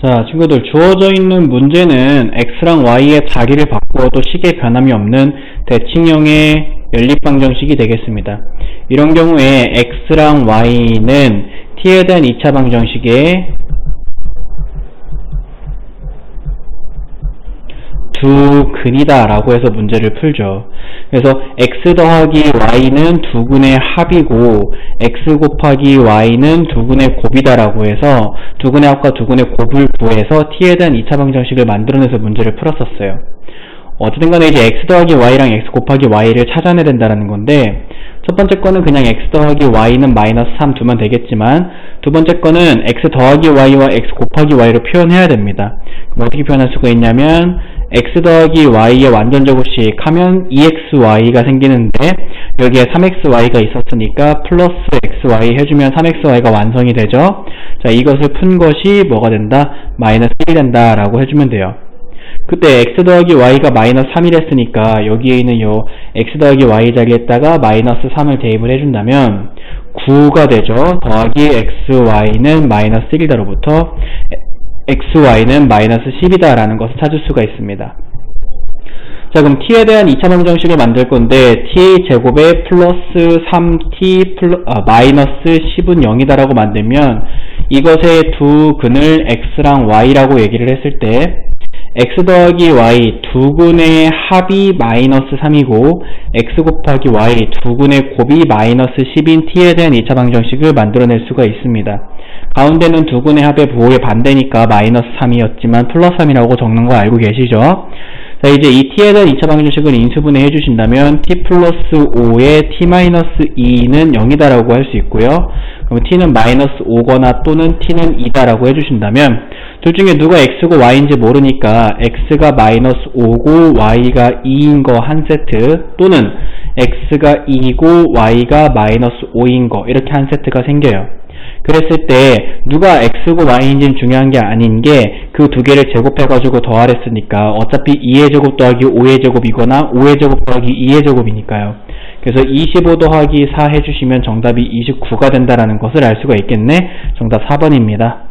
자, 친구들 주어져 있는 문제는 x랑 y의 자리를 바꾸어도 식의 변함이 없는 대칭형의 연립방정식이 되겠습니다. 이런 경우에 x랑 y는 t에 대한 2차 방정식의 두 근이다 라고 해서 문제를 풀죠. 그래서 x 더하기 y는 두 근의 합이고 x 곱하기 y는 두 근의 곱이다 라고 해서 두 근의 합과 두 근의 곱을 구해서 t에 대한 2차 방정식을 만들어내서 문제를 풀었었어요. 어쨌든 간에 이제 x 더하기 y랑 x 곱하기 y를 찾아내야 된다는 건데 첫 번째 거는 그냥 x 더하기 y는 마이너스 3 두면 되겠지만 두 번째 거는 x 더하기 y와 x 곱하기 y로 표현해야 됩니다. 그럼 어떻게 표현할 수가 있냐면 x 더하기 y의 완전 제곱식 하면 2xy가 생기는데 여기에 3xy가 있었으니까 플러스 xy 해주면 3xy가 완성이 되죠. 자 이것을 푼 것이 뭐가 된다? 마이너스 1이 된다 라고 해주면 돼요. 그때 x 더하기 y가 마이너스 3이랬으니까 여기에 있는 요 x 더하기 y 자리에다가 마이너스 3을 대입을 해준다면 9가 되죠. 더하기 xy는 마이너스 1이다로부터 xy는 마이너스 10이다 라는 것을 찾을 수가 있습니다. 자 그럼 t에 대한 2차 방정식을 만들 건데 t 제곱에 플러스 3t 플러, 아, 마이너스 10은 0이다 라고 만들면 이것의 두 근을 x랑 y라고 얘기를 했을 때 x 더하기 y 두 근의 합이 마이너스 3이고 x 곱하기 y 두 근의 곱이 마이너스 10인 t에 대한 2차 방정식을 만들어낼 수가 있습니다. 가운데는 두 근의 합의 부호의 반대니까 마이너스 3이었지만 플러스 3이라고 적는 거 알고 계시죠? 자 이제 이 t에 대한 2차 방정식을 인수분해 해주신다면 t 플러스 5에 t 마이너스 2는 0이다 라고 할 수 있고요. 그럼 t는 마이너스 5거나 또는 t는 2다 라고 해주신다면 둘 중에 누가 x고 y인지 모르니까 x가 마이너스 5고 y가 2인 거 한 세트 또는 x가 2고 y가 마이너스 5인 거 이렇게 한 세트가 생겨요. 그랬을 때 누가 x고 y인지는 중요한 게 아닌 게 그 두 개를 제곱해가지고 더하랬으니까 어차피 2의 제곱 더하기 5의 제곱이거나 5의 제곱 더하기 2의 제곱이니까요. 그래서 25 더하기 4 해주시면 정답이 29가 된다라는 것을 알 수가 있겠네. 정답 4번입니다.